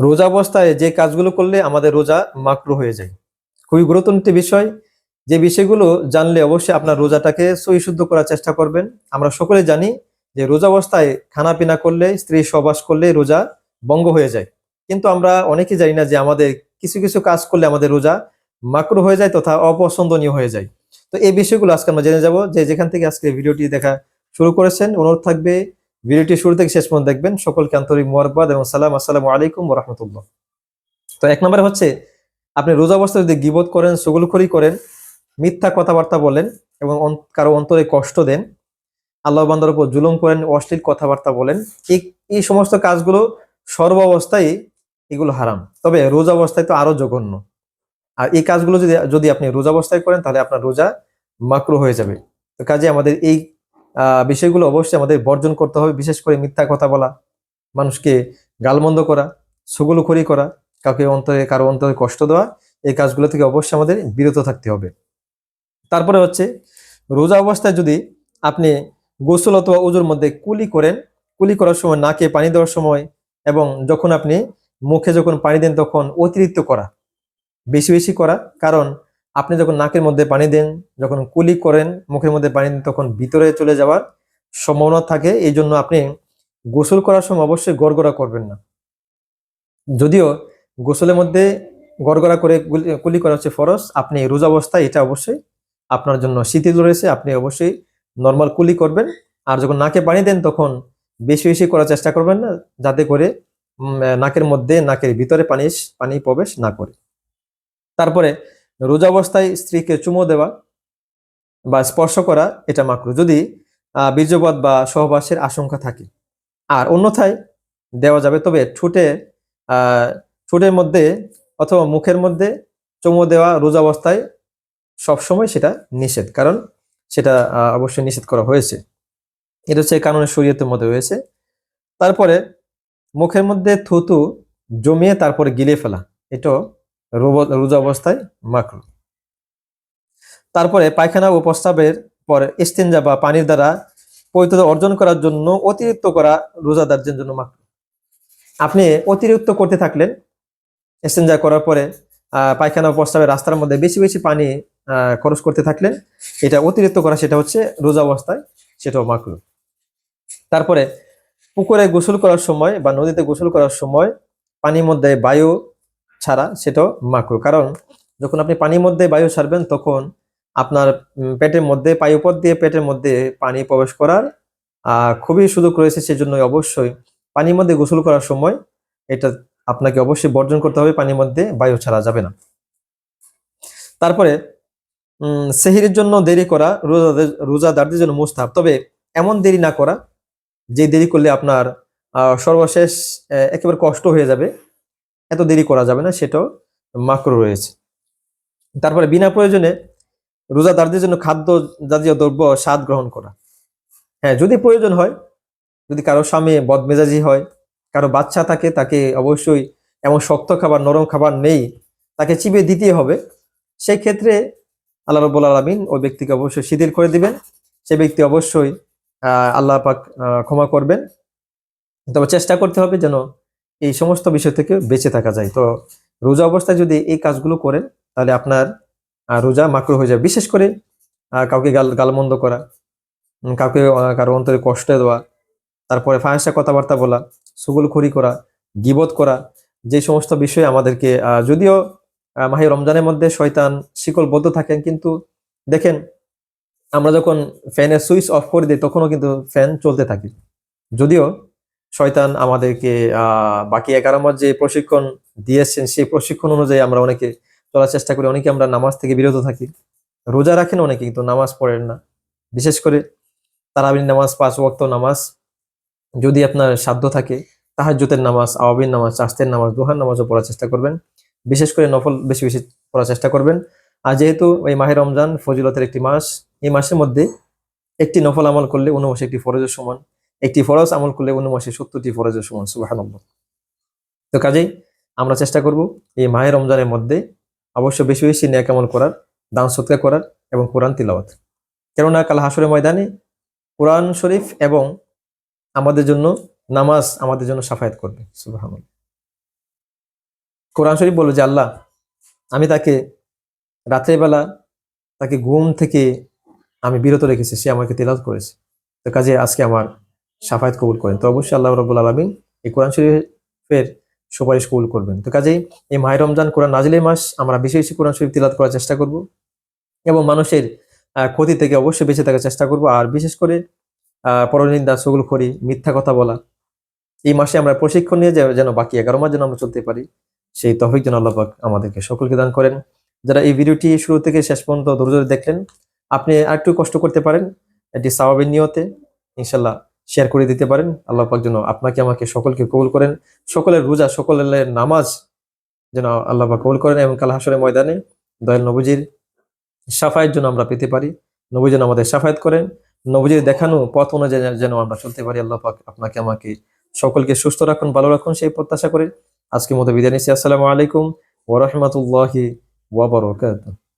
রোজা অবস্থায় যে কাজগুলো করলে আমাদের রোজা মাকরু হয়ে যায়। খুবই গুরুত্বপূর্ণ বিষয়। যে বিষয়গুলো জানলে অবশ্যই আপনার রোজাটাকে সহি শুদ্ধ করার চেষ্টা করবেন। আমরা সকলে জানি যে রোজা অবস্থায় খানা পিনা করলে, স্ত্রী সবাস করলে রোজা বঙ্গ হয়ে যায়। কিন্তু আমরা অনেকেই জানি না যে আমাদের কিছু কিছু কাজ করলে আমাদের রোজা মাকরু হয়ে যায় তথা অপছন্দনীয় হয়ে যায়। তো এই বিষয়গুলো আজকে আমরা জেনে যাব। যে যেখান থেকে আজকে ভিডিওটি দেখা শুরু করেছেন, অনুরোধ থাকবে ভিডিওটি শুরু থেকে শেষ পর্যন্ত দেখবেন। সকলকে আন্তরিক মোয়ারবাদ এবং সালাম। আসসালামু আলাইকুম রহমতুল্লাহ। তো এক নম্বরে হচ্ছে, আপনি রোজা অবস্থায় যদি গিবত করেন, সুগুলখড়ি করেন, মিথ্যা কথাবার্তা বলেন এবং কারও অন্তরে কষ্ট দেন, আল্লাহ বান্দার উপর জুলুম করেন, অশ্লীল কথাবার্তা বলেন, এই এই সমস্ত কাজগুলো সর্ব অবস্থায় এগুলো হারাম। তবে রোজা অবস্থায় তো আরও জঘন্য। আর এই কাজগুলো যদি যদি আপনি রোজা অবস্থায় করেন, তাহলে আপনার রোজা মাকরু হয়ে যাবে। তো কাজে আমাদের এই বিষয়গুলো অবশ্যই আমাদের বর্জন করতে হবে, বিশেষ করে মিথ্যা কথা বলা, মানুষকে গালমন্দ করা সুগুলখড়ি করা, কাউকে অন্তরে, কারও অন্তরে কষ্ট দেওয়া, এই কাজগুলো থেকে অবশ্যই আমাদের বিরত থাকতে হবে। তারপরে হচ্ছে, রোজা অবস্থায় যদি আপনি গোসল অথবা উজুর মধ্যে কুলি করেন, কুলি করার সময় নাকে পানি দেওয়ার সময় এবং যখন আপনি মুখে যখন পানি দেন তখন অতিরিক্ত করা, বেশি বেশি করা, কারণ আপনি যখন নাকের মধ্যে পানি দেন, যখন কুলি করেন, মুখের মধ্যে পানি দেন, তখন ভিতরে চলে যাওয়ার সম্ভাবনা থাকে। এই জন্য আপনি গোসল করার সময় অবশ্যই গড়গড়া করবেন না। যদিও গোসলের মধ্যে গড়গড়া করে কুলি করা হচ্ছে ফরজ, আপনি রোজা অবস্থায় এটা অবশ্যই আপনার জন্য শীতল রয়েছে, আপনি অবশ্যই নর্মাল কুলি করবেন। আর যখন নাকে পানি দেন, তখন বেশি বেশি করার চেষ্টা করবেন না, যাতে করে নাকের মধ্যে, নাকের ভিতরে পানি পানি প্রবেশ না করে। তারপরে রোজা অবস্থায় স্ত্রীকে চুমো দেওয়া বা স্পর্শ করা এটা মাকরু। যদি আহ, বা সহবাসের আশঙ্কা থাকে। আর অন্যথায় দেওয়া যাবে তবে ঠোঁটে ঠোঁটের মধ্যে অথবা মুখের মধ্যে চুমো দেওয়া রোজা অবস্থায় সবসময় সেটা নিষেধ। কারণ সেটা অবশ্যই নিষেধ করা হয়েছে। এটা হচ্ছে কানুনের শরীয়তের মধ্যে হয়েছে। তারপরে মুখের মধ্যে থুতু জমিয়ে তারপরে গিলে ফেলা। এটাও রোজা অবস্থায় মাকরু তারপরে পায়খানা ও প্রস্রাবের পরে ইস্তেঞ্জা বা পানির দ্বারা পবিত্রতা অর্জন করার জন্য অতিরিক্ত করা রোজাদারদের জন্য মাকরু আপনি অতিরিক্ত করতে থাকলেন ইস্তেঞ্জা করার পরে পায়খানা ও প্রস্রাবের রাস্তার মধ্যে বেশি বেশি পানি খরচ করতে থাকলেন, এটা অতিরিক্ত করা সেটা হচ্ছে রোজা অবস্থায় সেটাও মাকরু তারপরে পুকুরে গোসল করার সময় বা নদীতে গোসল করার সময় পানির মধ্যে বায়ু ছাড়া সেটাও মাকরু। কারণ যখন আপনি পানির মধ্যে বায়ু ছাড়বেন, তখন আপনার পেটের মধ্যে পায়ুপথ দিয়ে পেটের মধ্যে পানি প্রবেশ করার খুবই সুযোগ রয়েছে। সেজন্য অবশ্যই পানির মধ্যে গোসল করার সময় এটা আপনাকে অবশ্যই বর্জন করতে হবে, পানির মধ্যে বায়ু ছাড়া যাবে না। তারপরে সেহিরের জন্য দেরি করা, রোজাদের, রোজাদারদের জন্য মুস্তাহাব। তবে এমন দেরি না করা, যে দেরি করলে আপনার সর্বশেষ একেবারে কষ্ট হয়ে যাবে। এত দেরি করা যাবে না, সেটাও মাকরু রয়েছে। তারপরে বিনা প্রয়োজনে রোজাদারদের জন্য খাদ্য জাতীয় দ্রব্য স্বাদ গ্রহণ করা। হ্যাঁ যদি প্রয়োজন হয়, যদি কারও স্বামী বদমেজাজি হয়, কারও বাচ্চা থাকে, তাকে অবশ্যই এমন শক্ত খাবার, নরম খাবার নেই, তাকে চিবিয়ে দিতে হবে সেই ক্ষেত্রে আল্লাহ রব্বুল আলমিন ওই ব্যক্তিকে অবশ্যই শিথিল করে দিবেন। সে ব্যক্তি অবশ্যই আল্লাহ পাক ক্ষমা করবেন। তবে চেষ্টা করতে হবে যেন এই সমস্ত বিষয় থেকে বেঁচে থাকা যায়। তো রোজা অবস্থায় যদি এই কাজগুলো করেন, তাহলে আপনার রোজা মাকরু হয়ে যাবে বিশেষ করে কাউকে গাল, গালমন্দ করা কাউকে কারও অন্তরে কষ্ট দেওয়া, তারপরে ফাঁসা কথাবার্তা বলা, সুগুলখড়ি করা, গিবত করা, যে সমস্ত বিষয়ে আমাদেরকে যদিও মাহে রমজানের মধ্যে শয়তান শিকলবদ্ধ থাকেন, কিন্তু দেখেন, আমরা যখন ফ্যানের সুইচ অফ করে দিই, তখনও কিন্তু ফ্যান চলতে থাকে। যদিও শয়তান আমাদেরকে বাকি এগারো মাস যে প্রশিক্ষণ দিয়েছেন, সেই প্রশিক্ষণ অনুযায়ী আমরা অনেকে চলার চেষ্টা করি। অনেকে আমরা নামাজ থেকে বিরত থাকি। রোজা রাখেন অনেকে, কিন্তু নামাজ পড়েন না। বিশেষ করে তারাবির নামাজ, পাঁচ ওয়াক্ত নামাজ, যদি আপনার সাধ্য থাকে তাহাজ্জুতের নামাজ আওয়াবিন নামাজ চাস্তের নামাজ, দোহার নামাজও পড়ার চেষ্টা করবেন। বিশেষ করে নফল বেশি বেশি পড়ার চেষ্টা করবেন। আর যেহেতু এই মাহে রমজান ফজিলতের একটি মাস, এই মাসের মধ্যে একটি নফল আমল করলে অন্য মাসে একটি ফরজের সমান। একটি ফরজ আমল করলে অন্য মাসে সত্তরটি ফরজের সমান সুবাহানব্বর তো কাজেই আমরা চেষ্টা করব এই মাহে রমজানের মধ্যে অবশ্য বেশি বেশি ন্যাক আমল করার, দান সৎকার করার এবং কোরআন তিলাওয়াত। কেননা কাল হাসরের ময়দানে কোরআন শরীফ এবং আমাদের জন্য নামাজ আমাদের জন্য সাফায়াত করবে সুবাহ কোরআন শরীফ বলল যে, আল্লাহ, আমি তাকে রাত্রেবেলা তাকে ঘুম থেকে আমি বিরত রেখেছি, সে আমাকে তেলাওয়াত করেছে। তো কাজে আজকে আমার সাফায়াত কবুল করেন। তো অবশ্যই আল্লাহ রব্বুল আলমিন এই কোরআন শরীফের সুপারিশ কবুল করবেন। তো কাজেই এই মাহে রমজান কোরআন নাজিলের মাস আমরা বেশি বেশি কোরআন শরীফ তিলাত করার চেষ্টা করব এবং মানুষের ক্ষতি থেকে অবশ্যই বেঁচে থাকার চেষ্টা করব। আর বিশেষ করে পরনিন্দা সগুল খড়ি মিথ্যা কথা বলা, এই মাসে আমরা প্রশিক্ষণ নিয়ে যেন বাকি এগারো মাস যেন আমরা চলতে পারি, সেই তফিক যেন আল্লাহ আমাদেরকে সকলকে দান করেন। যারা এই ভিডিওটি শুরু থেকে শেষ পর্যন্ত ধৈর্য ধরে দেখলেন, আপনি আর একটু কষ্ট করতে পারেন, এটি সাওয়াবের নিয়তে ইনশাল্লাহ শেয়ার করে দিতে পারেন। আল্লাহ পাক যেন আপনাকে, আমাকে সকলকে কবুল করেন। সকলের রোজা, সকলের নামাজ যেন আল্লাহ পাক কবুল করেন এবং কাল হাসরের ময়দানে দয়াল নবুজির সাফায়ের জন্য আমরা পেতে পারি। নবী যেন আমাদের সাফায়াত করেন। নবীজির দেখানো পথ অনুযায়ী যেন আমরা চলতে পারি। আল্লাহ পাক আপনাকে, আমাকে সকলকে সুস্থ রাখুন, ভালো রাখুন সেই প্রত্যাশা করে আজকের মতো বিদায় নিচ্ছি। আসসালামু আলাইকুম ওরহমতুল্লাহি ওয়াবারকাতুহ